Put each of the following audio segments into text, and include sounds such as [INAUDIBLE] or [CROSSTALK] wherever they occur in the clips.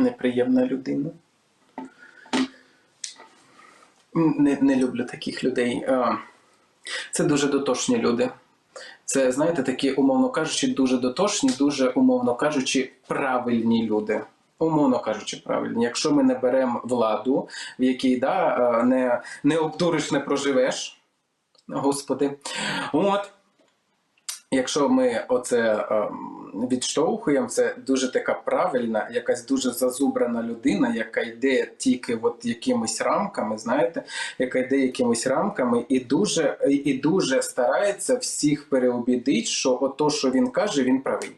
неприємна людина. Не, не люблю таких людей. Це дуже дотошні люди. Це, знаєте, такі, умовно кажучи, дуже дотошні, дуже, умовно кажучи, правильні люди. Умовно кажучи, правильні. Якщо ми не беремо владу, в якій да, не, не обдуриш, не проживеш, господи. От. Якщо ми оце ем, відштовхуємо, це дуже така правильна, якась дуже зазубрана людина, яка йде тільки от якимись рамками, знаєте, яка йде якимись рамками і дуже, і- дуже старається всіх переубідити, що ото, що він каже, він правий.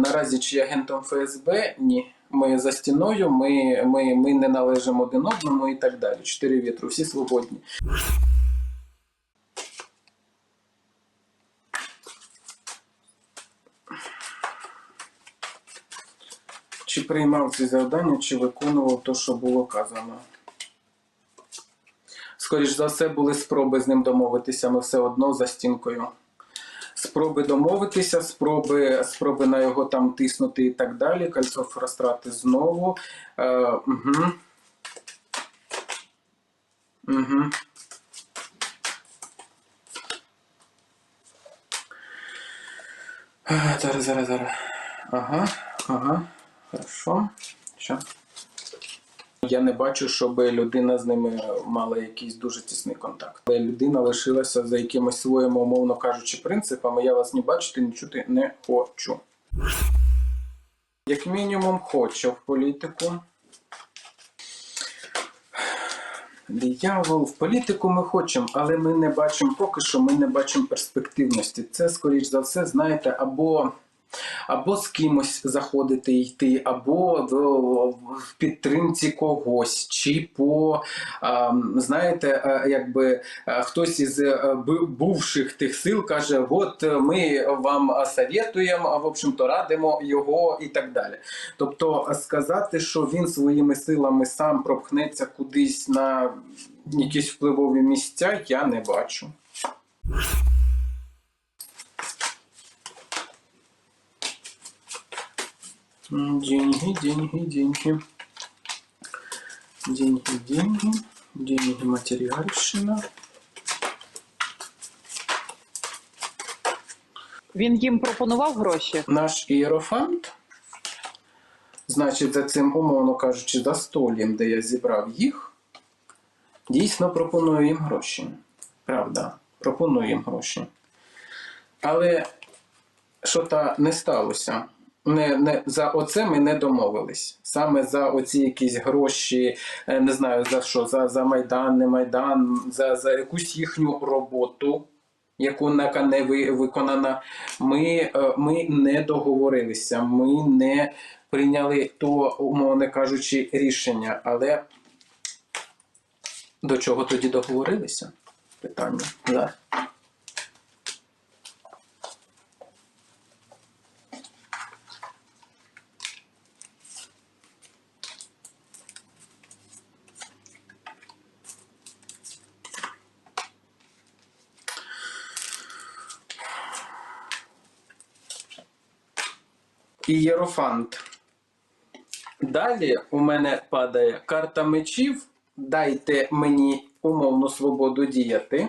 Наразі чи агентом ФСБ ні. Ми за стіною, ми, ми, ми не належимо один одному і так далі. Чотири вітру, всі свободні. Чи приймав ці завдання, чи виконував те, що було казано? Скоріш за все, були спроби з ним домовитися, ми все одно за стінкою. Спроби домовитися, спроби, спроби на його там тиснути і так далі. Кольцо фрустрати знову. Е, угу. Угу. Зараз, зараз, зараз. Ага, ага. Хорошо. Що? Я не бачу, щоб людина з ними мала якийсь дуже тісний контакт. Але людина лишилася за якимось своїми, умовно кажучи, принципами. Я вас не бачити, не чути не хочу. Як мінімум, хочу в політику. Диявол, в політику ми хочемо, але ми не бачимо поки що, ми не бачимо перспективності. Це, скоріш за все, знаєте, або, або з кимось заходити йти, або в, підтримці когось, чи по, знаєте, е, якби е, хтось із е, бувших тих сил каже: от ми вам советуємо, а в общем-то радимо його і так далі. Тобто сказати, що він своїми силами сам пропхнеться кудись на якісь впливові місця, я не бачу. Деньги, деньги, деньги. Деньги, деньги. Деньги, матеріальщина. Він їм пропонував гроші. Наш ієрофант, значить, за цим, умовно кажучи, за застоллям, де я зібрав їх, дійсно пропоную їм гроші. Правда, пропоную їм гроші. Але що та не сталося. Не, не, за оце ми не домовились. Саме за оці якісь гроші, е, не знаю за що, за, за Майдан, не Майдан, за, за якусь їхню роботу, яку не виконана, ми, е, ми не договорилися, ми не прийняли то, умовно кажучи, рішення. Але до чого тоді договорилися? Питання. Да. Ієрофант. Далі у мене падає карта мечів. Дайте мені умовну свободу діяти.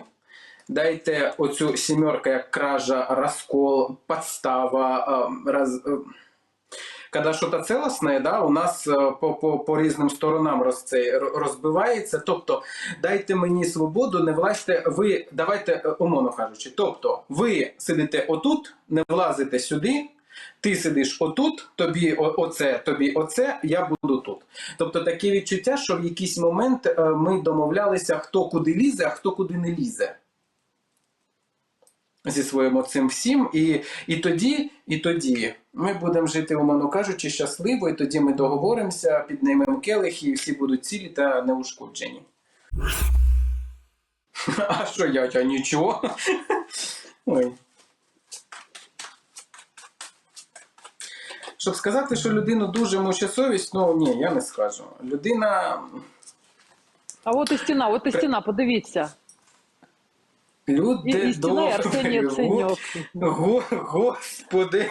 Дайте оцю сімерка як кража, розкол, подстава. е, Роз... е, Когда что-то да, у нас е, по, по, по різним сторонам роз, це, розбивається. Тобто, дайте мені свободу, не влазьте, ви давайте, умовно кажучи. Тобто, ви сидите отут, не влазите сюди, ти сидиш отут, тобі оце, тобі оце, я буду тут. Тобто таке відчуття, що в якийсь момент е, ми домовлялися, хто куди лізе, а хто куди не лізе. Зі своїм цим всім, і, і тоді, і тоді ми будемо жити, умовно кажучи, щасливо, і тоді ми договоримося, піднімемо келих, і всі будуть цілі та неушкоджені. [LAUGHS] А що я, я нічого? [LAUGHS] Ой. Щоб сказати, що людину дуже мучить совість, ну ні, я не скажу. Людина. А от і стіна, от і стіна, подивіться. Люди і стіна, і Арсеній. Го, господи.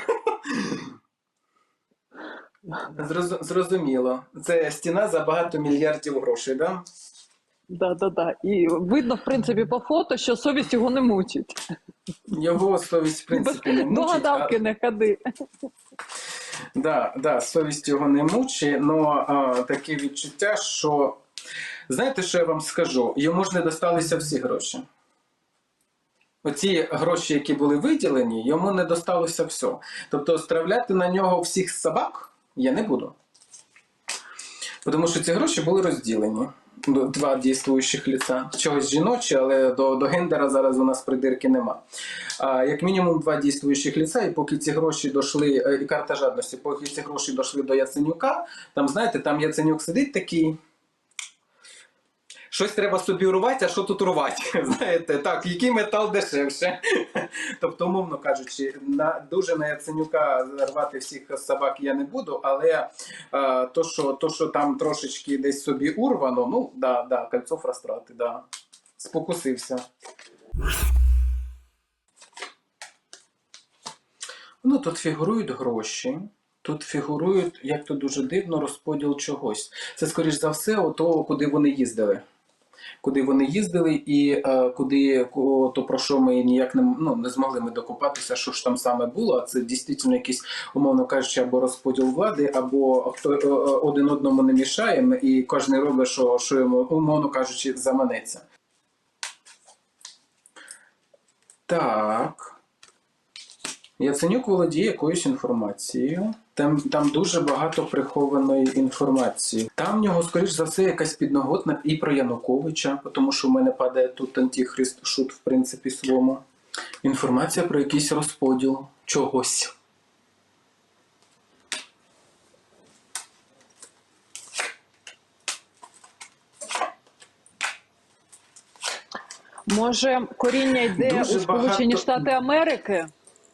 Зроз- Зрозуміло. Це стіна за багато мільярдів грошей, да? Да, да, да. І видно, в принципі, по фото, що совість його не мучить. Його совість, в принципі, не До мучить. а- не ходи. Да, да, совість його не мучить, але таке відчуття, що знаєте, що я вам скажу? Йому ж не досталися всі гроші. Оці гроші, які були виділені, йому не досталося все. Тобто стравляти на нього всіх собак я не буду. Тому що ці гроші були розділені. Два дійствуючих ліца. Чогось жіночі, але до, до гендера зараз у нас придирки нема. А, як мінімум два дійствуючих ліца, і поки ці гроші дійшли, е, і карта жадності, поки ці гроші дійшли до Яценюка, там, знаєте, там Яценюк сидить такий. Щось треба собі урвати, а що тут урвати? [LAUGHS] Знаєте, так, який метал дешевше. [LAUGHS] Тобто, умовно кажучи, на дуже на Яценюка рвати всіх собак я не буду, але е, то, що, то, що там трошечки десь собі урвано, ну да, да, кольцо фрастрати, да. Спокусився. Ну, тут фігурують гроші. Тут фігурують, як то дуже дивно, розподіл чогось. Це, скоріш за все, ото, куди вони їздили. Куди вони їздили і е, куди то про що ми ніяк не, ну, не змогли ми докопатися, що ж там саме було. А це дійсно якийсь, умовно кажучи, або розподіл влади, або хто е, е, один одному не мішає, і кожен робить, що, що йому, умовно кажучи, заманеться. Так. Яценюк володіє якоюсь інформацією. Там, там дуже багато прихованої інформації. Там в нього, скоріш за все, якась підноготна і про Януковича, тому що в мене падає тут антихрист шут, в принципі, своєму. Інформація про якийсь розподіл чогось. Може, коріння йде Дуже у Сполучені багато- Штати Америки,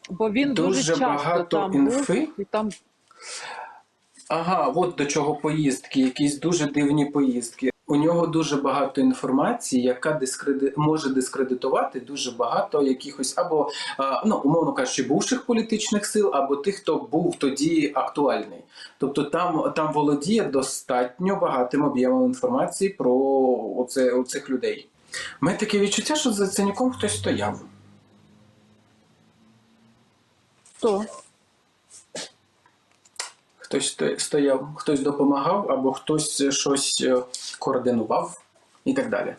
бо він дуже, Дуже часто багато там інфи. був і там Ага, от до чого поїздки, якісь дуже дивні поїздки. У нього дуже багато інформації, яка дискреди... може дискредитувати дуже багато якихось або ну умовно кажучи, бувших політичних сил, або тих, хто був тоді актуальний. Тобто там, там володіє достатньо багатим об'ємом інформації про оце, оцих людей. У мене таке відчуття, що за циніком хтось стояв. То. Хтось стояв, хтось допомагав, або хтось щось е, координував і так далі.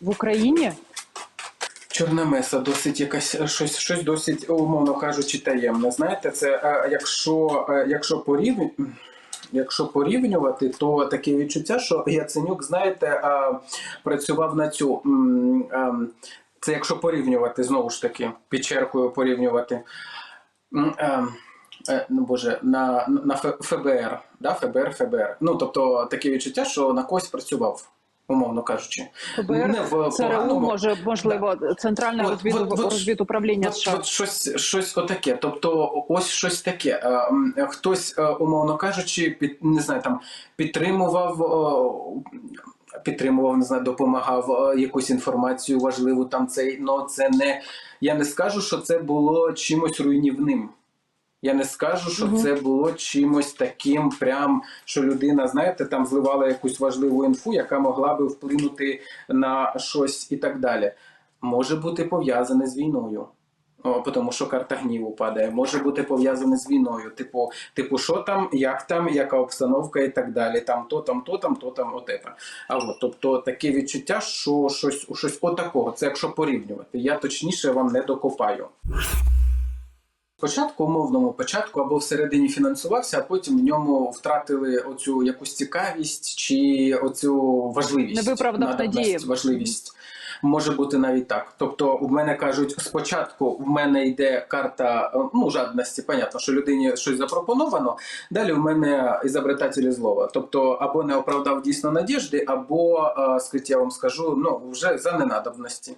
В Україні Чорна меса досить якась е, щось, щось досить, умовно кажучи, таємне. Знаєте, це е, якщо, якщо порівнювати. Якщо порівнювати, то таке відчуття, що Яценюк, знаєте, працював на цю. Це якщо порівнювати, знову ж таки, під черкою порівнювати. Ем, е, Ну, Боже, на, на ФБР, да? ФБР, ФБР. Ну, тобто таке відчуття, що на когось працював, умовно кажучи. ФБР, Не в ЦРУ, може, можливо, Центральне От- розвід... от- От, США. от щось, щось отаке. Тобто, ось щось таке. Е, Хтось, е, умовно кажучи, під не знаю, там підтримував. Підтримував, не знаю, допомагав е, якусь інформацію важливу там цей. Ну це не. Я не скажу, що це було чимось руйнівним. Я не скажу, що це було чимось таким, прям що людина, знаєте, там зливала якусь важливу інфу, яка могла би вплинути на щось і так далі. Може бути пов'язане з війною. Тому що карта гніву падає, може бути пов'язане з війною. Типу, типу, що там, як там, яка обстановка і так далі. Там то, там, то, там, то, там, отета. А от, тобто таке відчуття, що щось, щось отакого. Це якщо порівнювати. Я точніше вам не докопаю. Спочатку умовному початку або всередині фінансувався, а потім в ньому втратили оцю якусь цікавість чи оцю важливість. Не виправдав надії. важливість. Може бути навіть так. Тобто, в мене кажуть, спочатку в мене йде карта е, ну, жадності, понятно, що людині щось запропоновано. Далі в мене ізобретателі злова. Тобто, або не оправдав дійсно надіжди, або, е, скажіть, я вам скажу, ну вже за ненадобності.